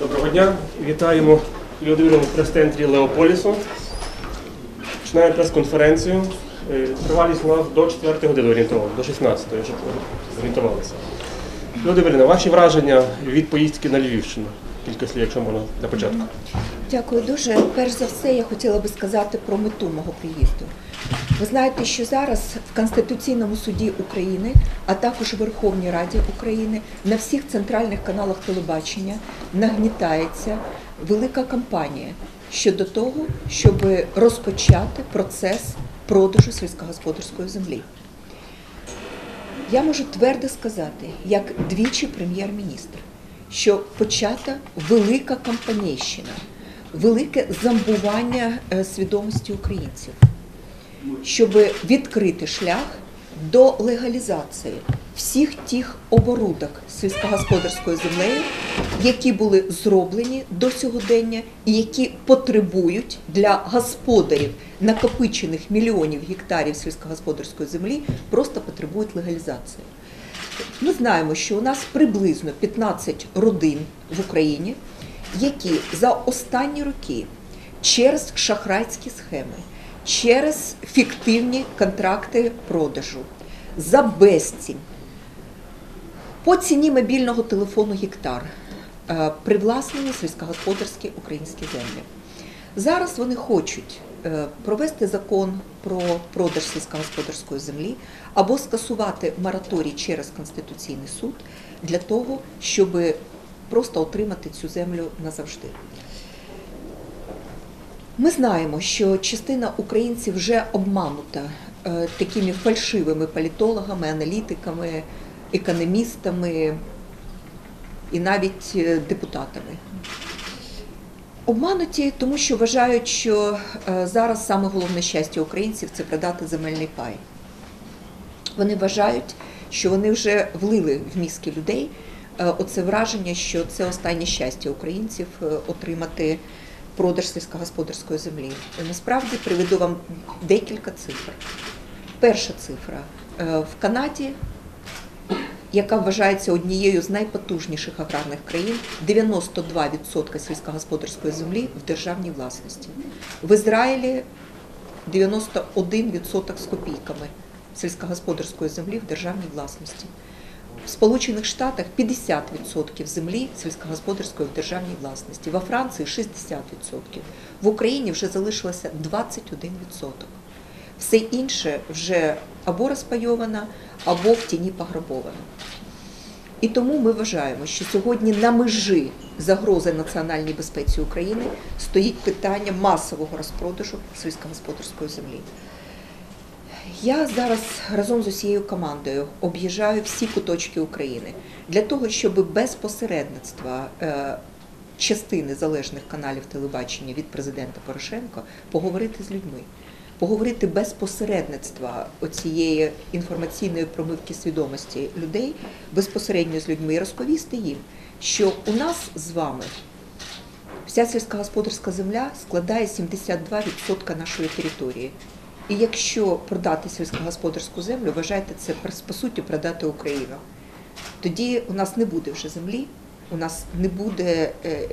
Доброго дня. Вітаємо в прес-центрі Леополісу. Починаємо прес-конференцію. Е, Тривалість у нас до 4 години орієнтовно, до 16, щоб ви зорієнтувалися. Людмила, ваші враження від поїздки на Львівщину? Кілька слів, якщо можна для початку. Дякую дуже. Перш за все, я хотіла би сказати про мету мого приїзду. Ви знаєте, що зараз в Конституційному суді України, а також у Верховній Раді України на всіх центральних каналах телебачення нагнітається велика кампанія щодо того, щоб розпочати процес продажу сільськогосподарської землі. Я можу твердо сказати, як двічі прем'єр-міністр, що почата велика кампанійщина, велике замбування е, свідомості українців, щоб відкрити шлях до легалізації всіх тих оборудок сільськогосподарською землею, які були зроблені до сьогодення і які потребують для господарів накопичених мільйонів гектарів сільськогосподарської землі, просто потребують легалізації. Ми знаємо, що у нас приблизно 15 родин в Україні, які за останні роки через шахрайські схеми, через фіктивні контракти продажу, за безцінь, по ціні мобільного телефону гектар е, привласнені сільськогосподарські українські землі. Зараз вони хочуть е, провести закон про продаж сільськогосподарської землі або скасувати мораторій через Конституційний суд для того, щоб просто отримати цю землю назавжди. Ми знаємо, що частина українців вже обманута е, такими фальшивими політологами, аналітиками, економістами і навіть е, депутатами. Обмануті, тому що вважають, що е, зараз саме головне щастя українців це продати земельний пай. Вони вважають, що вони вже влили в мізки людей оце враження, що це останнє щастя українців отримати продаж сільськогосподарської землі. І Насправді приведу вам декілька цифр. Перша цифра Е, в Канаді яка вважається однією з найпотужніших аграрних країн, 92% сільськогосподарської землі в державній власності. В Ізраїлі 91% з копійками сільськогосподарської землі в державній власності. В Сполучених Штатах 50% землі сільськогосподарської в державній власності, во Франції 60%. В Україні вже залишилося 21%. Все інше вже або розпайовано, або в тіні пограбовано. І тому ми вважаємо, що сьогодні на межі загрози національній безпеці України стоїть питання масового розпродажу сільськогосподарської землі. Я зараз разом з усією командою об'їжджаю всі куточки України для того, щоб без посередництва е, частини залежних каналів телебачення від президента Порошенка поговорити з людьми, поговорити без посередництва оцієї інформаційної промивки свідомості людей безпосередньо з людьми і розповісти їм, що у нас з вами вся сільськогосподарська земля складає 72% нашої території. І якщо продати сільськогосподарську землю, вважайте це по суті продати Україну. Тоді у нас не буде вже землі, у нас не буде е,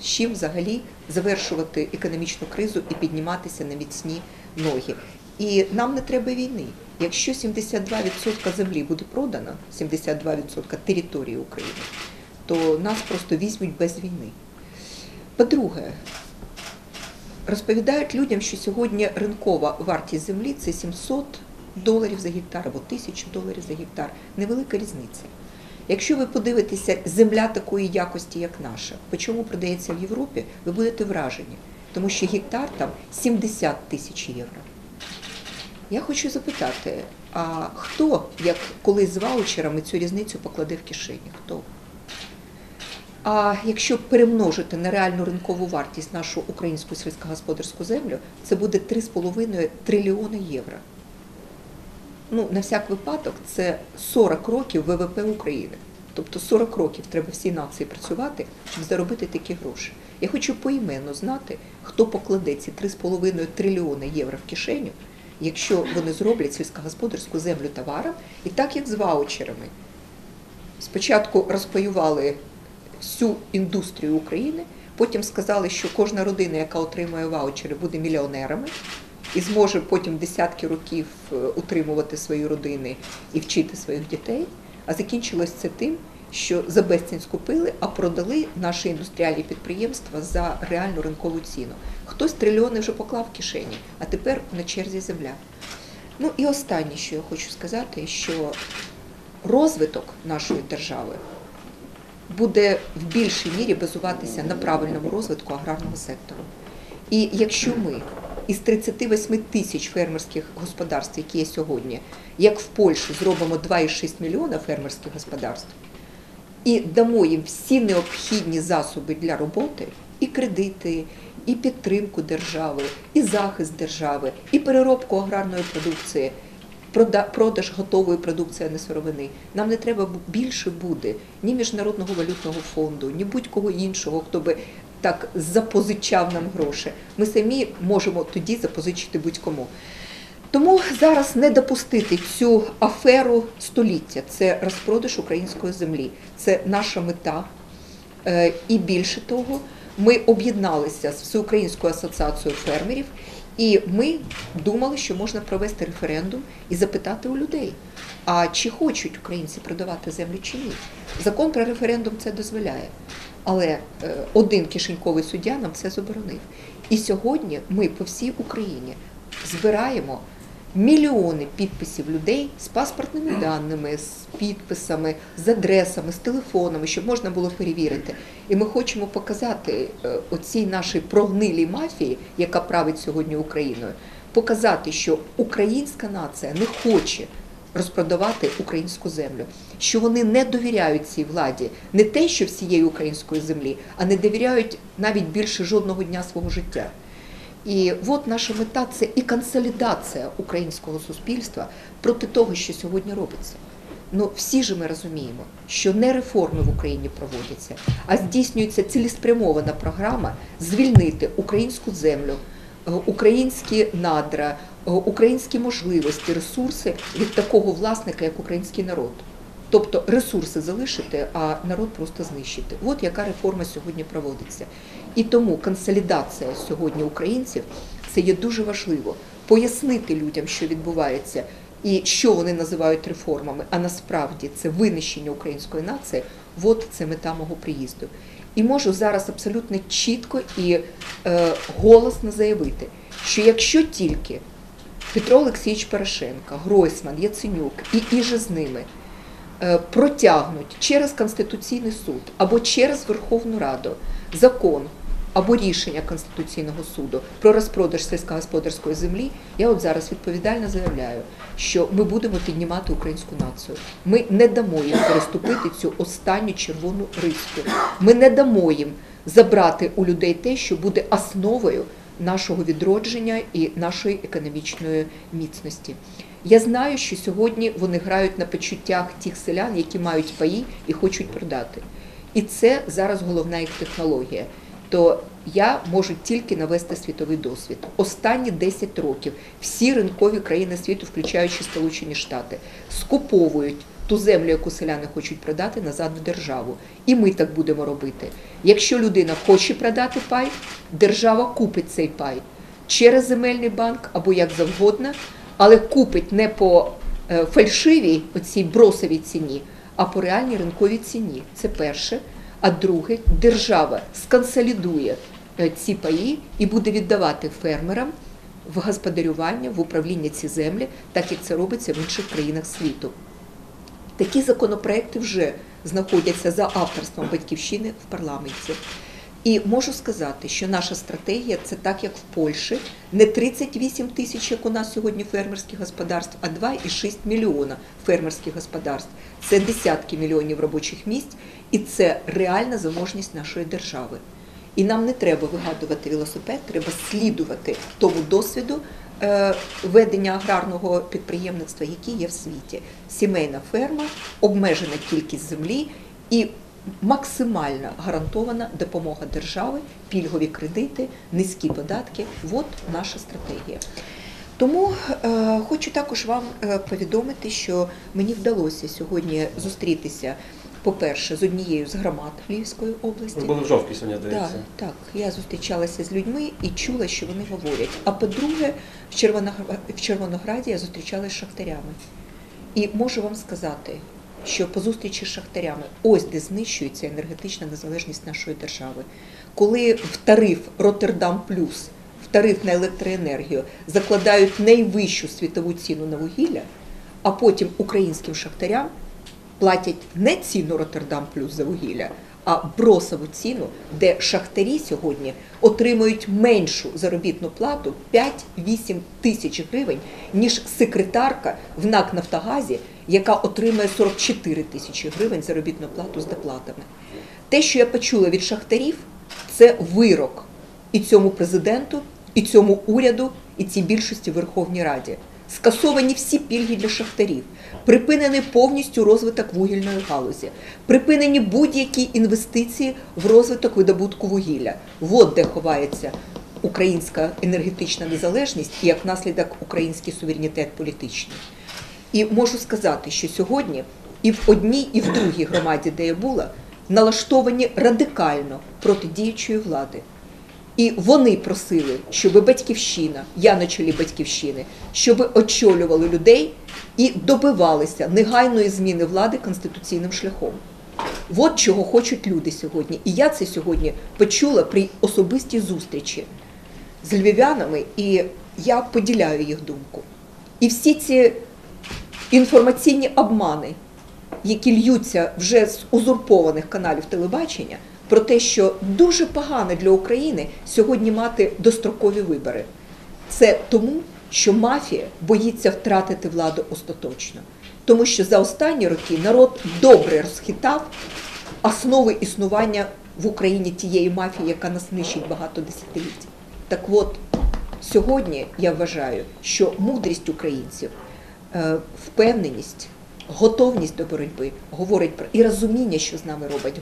з чим взагалі завершувати економічну кризу і підніматися на міцні ноги. І нам не треба війни. Якщо 72% землі буде продано, 72% території України, то нас просто візьмуть без війни. По-друге, розповідають людям, що сьогодні ринкова вартість землі це 700 доларів за гектар або 1000 доларів за гектар. Невелика різниця. Якщо ви подивитеся земля такої якості, як наша, по чому продається в Європі, ви будете вражені, тому що гектар там 70 тисяч євро. Я хочу запитати, а хто, як колись з ваучерами, цю різницю покладе в кишені? Хто? А якщо перемножити на реальну ринкову вартість нашу українську сільськогосподарську землю, це буде 3,5 трильйони євро. Ну, на всяк випадок, це 40 років ВВП України. Тобто 40 років треба всій нації працювати, щоб заробити такі гроші. Я хочу поіменно знати, хто покладе ці 3,5 трильйони євро в кишеню, якщо вони зроблять сільськогосподарську землю товаром, і так як з ваучерами. Спочатку розпаювали всю індустрію України. Потім сказали, що кожна родина, яка отримує ваучери, буде мільйонерами і зможе потім десятки років е, утримувати свої родини і вчити своїх дітей. А закінчилось це тим, що за безцінь скупили, а продали наші індустріальні підприємства за реальну ринкову ціну. Хтось трильйони вже поклав в кишені, а тепер на черзі земля. Ну і останнє, що я хочу сказати, що розвиток нашої держави буде в більшій мірі базуватися на правильному розвитку аграрного сектору. І якщо ми із 38 тисяч фермерських господарств, які є сьогодні, як в Польщі зробимо 2,6 мільйона фермерських господарств, і дамо їм всі необхідні засоби для роботи, і кредити, і підтримку держави, і захист держави, і переробку аграрної продукції, продаж готової продукції, а не сировини. Нам не треба більше буде ні міжнародного валютного фонду, ні будь-кого іншого, хто би так запозичав нам гроші. Ми самі можемо тоді запозичити будь-кому. Тому зараз не допустити цю аферу століття. Це розпродаж української землі. Це наша мета. Е, І більше того, ми об'єдналися з Всеукраїнською асоціацією фермерів, і ми думали, що можна провести референдум і запитати у людей, а чи хочуть українці продавати землю чи ні. Закон про референдум це дозволяє. Але е, один кишеньковий суддя нам це заборонив. І сьогодні ми по всій Україні збираємо мільйони підписів людей з паспортними даними, з підписами, з адресами, з телефонами, щоб можна було перевірити. І ми хочемо показати е, оцій нашій прогнилій мафії, яка править сьогодні Україною, показати, що українська нація не хоче розпродавати українську землю, що вони не довіряють цій владі, не те, що всієї української землі, а не довіряють навіть більше жодного дня свого життя. І от наша мета це і консолідація українського суспільства проти того, що сьогодні робиться. Ну всі ж ми розуміємо, що не реформи в Україні проводяться, а здійснюється цілеспрямована програма звільнити українську землю, е, українські надра, е, українські можливості, ресурси від такого власника, як український народ. Тобто ресурси залишити, а народ просто знищити. От яка реформа сьогодні проводиться. І тому консолідація сьогодні українців це є дуже важливо. Пояснити людям, що відбувається, і що вони називають реформами, а насправді це винищення української нації. От це мета мого приїзду. І можу зараз абсолютно чітко і е, голосно заявити, що якщо тільки Петро Олексійович Порошенко, Гройсман, Яценюк і іже з ними протягнуть через Конституційний суд або через Верховну Раду закон або рішення Конституційного суду про розпродаж сільськогосподарської землі, я от зараз відповідально заявляю, що ми будемо піднімати українську націю. Ми не дамо їм переступити цю останню червону риску. Ми не дамо їм забрати у людей те, що буде основою нашого відродження і нашої економічної міцності. Я знаю, що сьогодні вони грають на почуттях тих селян, які мають паї і хочуть продати. І це зараз головна їх технологія. То я можу тільки навести світовий досвід. Останні 10 років всі ринкові країни світу, включаючи Сполучені Штати, скуповують ту землю, яку селяни хочуть продати, назад в державу. І ми так будемо робити. Якщо людина хоче продати пай, держава купить цей пай через земельний банк або як завгодно, але купить не по е, фальшивій оцій бросовій ціні, а по реальній ринковій ціні. Це перше. А друге, держава сконсолідує е, ці паї і буде віддавати фермерам в господарювання, в управління ці землі, так як це робиться в інших країнах світу. Такі законопроекти вже знаходяться за авторством батьківщини в парламенті. І можу сказати, що наша стратегія це так, як в Польщі, не 38 тисяч, як у нас сьогодні фермерських господарств, а 2,6 мільйона фермерських господарств. Це десятки мільйонів робочих місць, і це реальна заможність нашої держави. І нам не треба вигадувати велосипед, треба слідувати тому досвіду е, ведення аграрного підприємництва, який є в світі. Сімейна ферма, обмежена кількість землі і максимально гарантована допомога держави, пільгові кредити, низькі податки. От наша стратегія. Тому е, хочу також вам е, повідомити, що мені вдалося сьогодні зустрітися по-перше, з однією з громад Львівської області. Ви були в жовтні сьогодні, Так, здається. так, я зустрічалася з людьми і чула, що вони говорять. А по-друге, в Червонограді я зустрічалася з шахтарями. І можу вам сказати, що по зустрічі з шахтарями ось де знищується енергетична незалежність нашої держави. Коли в тариф Роттердам Плюс, в тариф на електроенергію закладають найвищу світову ціну на вугілля, а потім українським шахтарям платять не ціну Роттердам плюс за вугілля, а бросову ціну, де шахтарі сьогодні отримують меншу заробітну плату 5-8 тисяч гривень, ніж секретарка в НАК Нафтогазі, яка отримує 44 тисячі гривень заробітну плату з доплатами. Те, що я почула від шахтарів, це вирок і цьому президенту, і цьому уряду, і цій більшості Верховній Раді. Скасовані всі пільги для шахтарів, припинений повністю розвиток вугільної галузі, припинені будь-які інвестиції в розвиток видобутку вугілля. От де ховається українська енергетична незалежність і як наслідок український суверенітет політичний. І можу сказати, що сьогодні і в одній, і в другій громаді, де я була, налаштовані радикально проти діючої влади. І вони просили, щоб батьківщина, я на чолі батьківщини, щоб очолювали людей і добивалися негайної зміни влади конституційним шляхом. От чого хочуть люди сьогодні. І я це сьогодні почула при особистій зустрічі з львів'янами, і я поділяю їх думку. І всі ці інформаційні обмани, які льються вже з узурпованих каналів телебачення, про те, що дуже погано для України сьогодні мати дострокові вибори. Це тому, що мафія боїться втратити владу остаточно. Тому що за останні роки народ добре розхитав основи існування в Україні тієї мафії, яка нас нищить багато десятиліть. Так от, сьогодні я вважаю, що мудрість українців, впевненість, готовність до боротьби говорить про і розуміння, що з нами робить,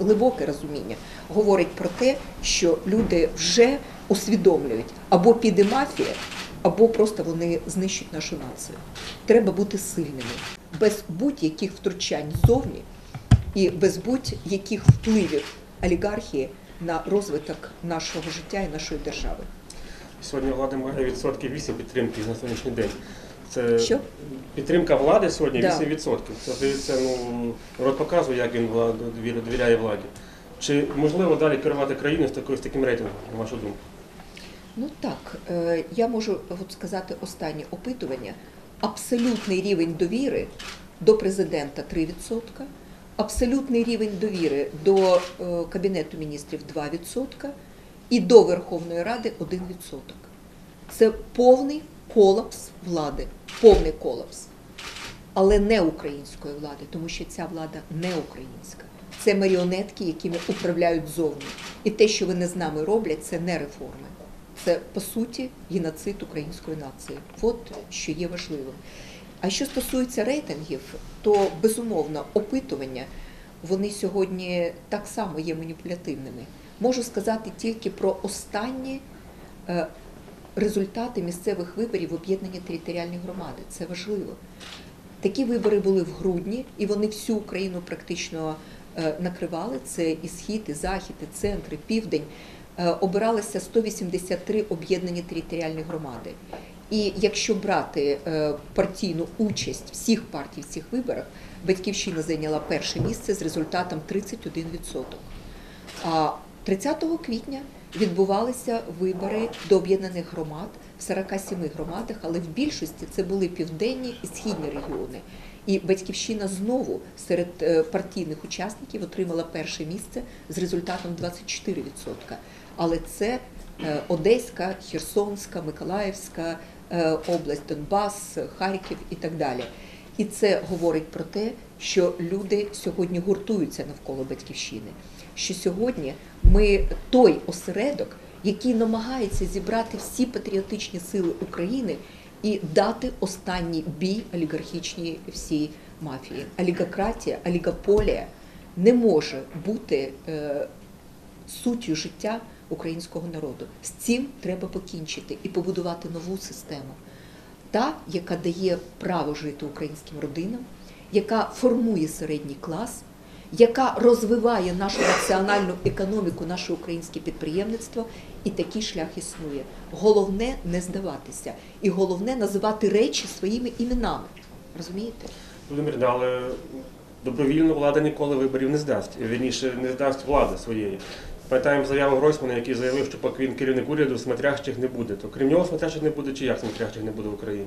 глибоке розуміння, говорить про те, що люди вже усвідомлюють або піде мафія, або просто вони знищать нашу націю. Треба бути сильними, без будь-яких втручань ззовні і без будь-яких впливів олігархії на розвиток нашого життя і нашої держави. Сьогодні влада має відсотків 8 підтримки на сьогоднішній день. Це Що? підтримка влади сьогодні Да. 8%. Це здається, ну народ показує, як він довір- довіряє владі. Чи можливо далі керувати країною з такою з таким рейтингом, на вашу думку? Ну так, е, я можу от сказати останнє опитування. Абсолютний рівень довіри до президента 3%, абсолютний рівень довіри до е, Кабінету міністрів 2% і до Верховної Ради 1%. Це повний колапс влади, повний колапс. Але не української влади, тому що ця влада не українська. Це маріонетки, якими управляють зовні. І те, що вони з нами роблять, це не реформи. Це по суті геноцид української нації. От що є важливим. А що стосується рейтингів, то безумовно опитування вони сьогодні так само є маніпулятивними. Можу сказати тільки про останні е, результати місцевих виборів в об'єднані територіальні громади. Це важливо. Такі вибори були в грудні, і вони всю Україну практично е, накривали. Це і схід, і захід, і центр, і південь. Е, Обиралися 183 об'єднані територіальні громади. І якщо брати е, партійну участь всіх партій в цих виборах, батьківщина зайняла перше місце з результатом 31%. А 30 квітня відбувалися вибори до об'єднаних громад в 47 громадах, але в більшості це були південні і східні регіони. І батьківщина знову серед е, партійних учасників отримала перше місце з результатом 24%. Але це е, Одеська, Херсонська, Миколаївська е, область, Донбас, Харків і так далі. І це говорить про те, що люди сьогодні гуртуються навколо батьківщини. Що сьогодні ми той осередок, який намагається зібрати всі патріотичні сили України і дати останній бій олігархічній всій мафії. Олігократія, олігополія не може бути е, суттю життя українського народу. З цим треба покінчити і побудувати нову систему, та, яка дає право жити українським родинам, яка формує середній клас, яка розвиває нашу національну економіку, наше українське підприємництво, і такий шлях існує. Головне не здаватися, і головне називати речі своїми іменами. Розумієте? Володимир, але добровільно влада ніколи виборів не здасть. Вірніше, не здасть влади своєї. Пам'ятаємо заяву Гройсмана, який заявив, що поки він керівник уряду, смотрящих не буде. То крім нього смотрящих не буде, чи як смотрящих не буде в Україні?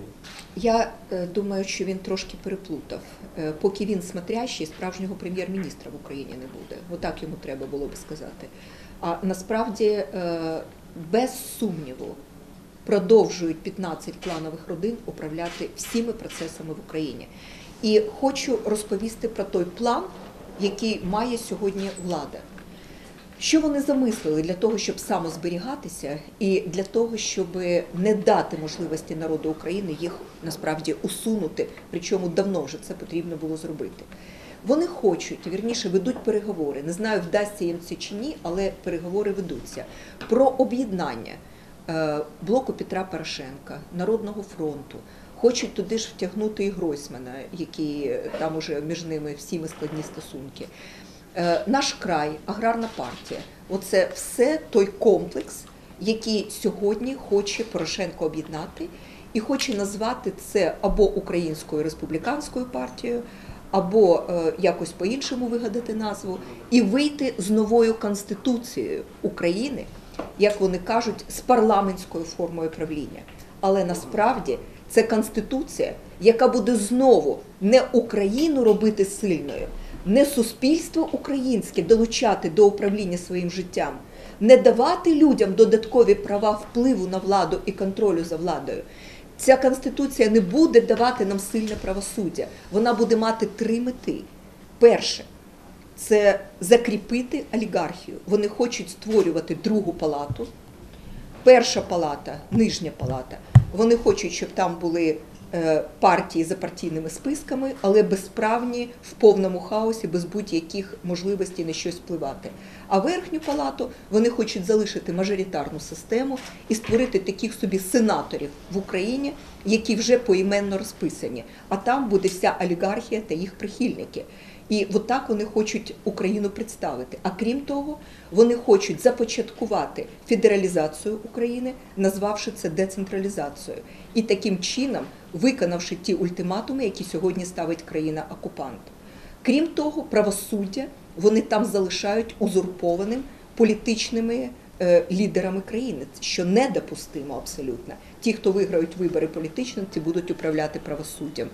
Я е, думаю, що він трошки переплутав. Е, Поки він смотрящий, справжнього прем'єр-міністра в Україні не буде. Отак йому треба було би сказати. А насправді, е, без сумніву, продовжують 15 кланових родин управляти всіми процесами в Україні. І хочу розповісти про той план, який має сьогодні влада. Що вони замислили для того, щоб самозберігатися, і для того, щоб не дати можливості народу України їх насправді усунути, причому давно вже це потрібно було зробити. Вони хочуть, вірніше, ведуть переговори. Не знаю, вдасться їм це чи ні, але переговори ведуться про об'єднання е, блоку Петра Порошенка, Народного фронту. Хочуть туди ж втягнути і Гройсмана, який е, там уже між ними всіми складні стосунки. Е, Наш край, аграрна партія оце все той комплекс, який сьогодні хоче Порошенко об'єднати і хоче назвати це або Українською республіканською партією, або е, якось по-іншому вигадати назву, і вийти з новою конституцією України, як вони кажуть, з парламентською формою правління. Але насправді це конституція, яка буде знову не Україну робити сильною, не суспільство українське долучати до управління своїм життям, не давати людям додаткові права впливу на владу і контролю за владою. Ця конституція не буде давати нам сильне правосуддя. Вона буде мати три мети. Перше це закріпити олігархію. Вони хочуть створювати другу палату. Перша палата, нижня палата. Вони хочуть, щоб там були партії за партійними списками, але безправні в повному хаосі, без будь-яких можливостей на щось впливати. А верхню палату вони хочуть залишити мажоритарну систему і створити таких собі сенаторів в Україні, які вже поіменно розписані. А там буде вся олігархія та їх прихильники. І от так вони хочуть Україну представити. А крім того, вони хочуть започаткувати федералізацію України, назвавши це децентралізацією, і таким чином виконавши ті ультиматуми, які сьогодні ставить країна-окупант. Крім того, правосуддя вони там залишають узурпованим політичними е, лідерами країни, що недопустимо абсолютно. Ті, хто виграють вибори політично, ті будуть управляти правосуддям.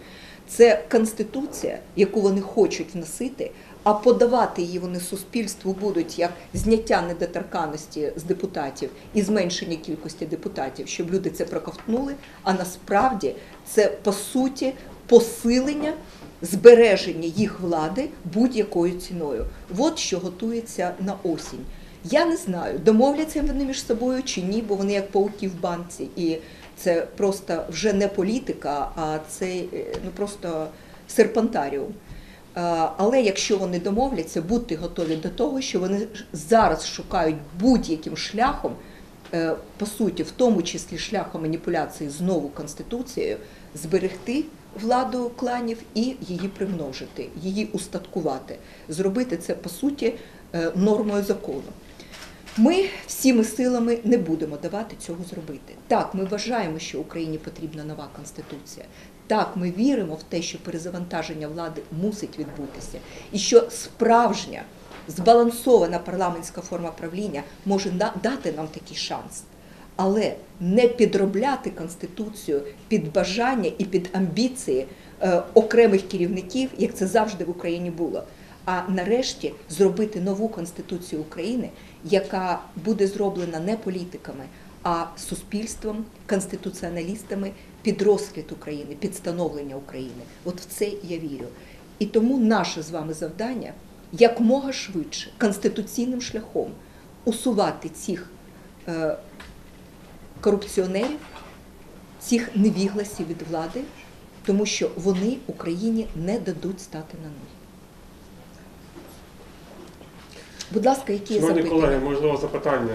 Це конституція, яку вони хочуть вносити, а подавати її вони суспільству будуть як зняття недоторканності з депутатів і зменшення кількості депутатів, щоб люди це проковтнули. А насправді це по суті посилення збереження їх влади будь-якою ціною. От що готується на осінь. Я не знаю, домовляться вони між собою чи ні, бо вони як пауки в банці, і це просто вже не політика, а це е, ну просто серпантаріум. Але якщо вони домовляться, будьте готові до того, що вони зараз шукають будь-яким шляхом, е, по суті, в тому числі шляхом маніпуляції знову конституцією, зберегти владу кланів і її примножити, її устаткувати, зробити це по суті е, нормою закону. Ми всіми силами не будемо давати цього зробити. Так, ми вважаємо, що Україні потрібна нова конституція. Так, ми віримо в те, що перезавантаження влади мусить відбутися, і що справжня збалансована парламентська форма правління може дати нам такий шанс. Але не підробляти конституцію під бажання і під амбіції е, окремих керівників, як це завжди в Україні було. А нарешті зробити нову конституцію України, яка буде зроблена не політиками, а суспільством, конституціоналістами під розквіт України, під становлення України. От в це я вірю. І тому наше з вами завдання якмога швидше конституційним шляхом усувати цих е, корупціонерів, цих невігласів від влади, тому що вони Україні не дадуть стати на ноги. Будь ласка, які Шановні запитання? колеги, можливо, запитання.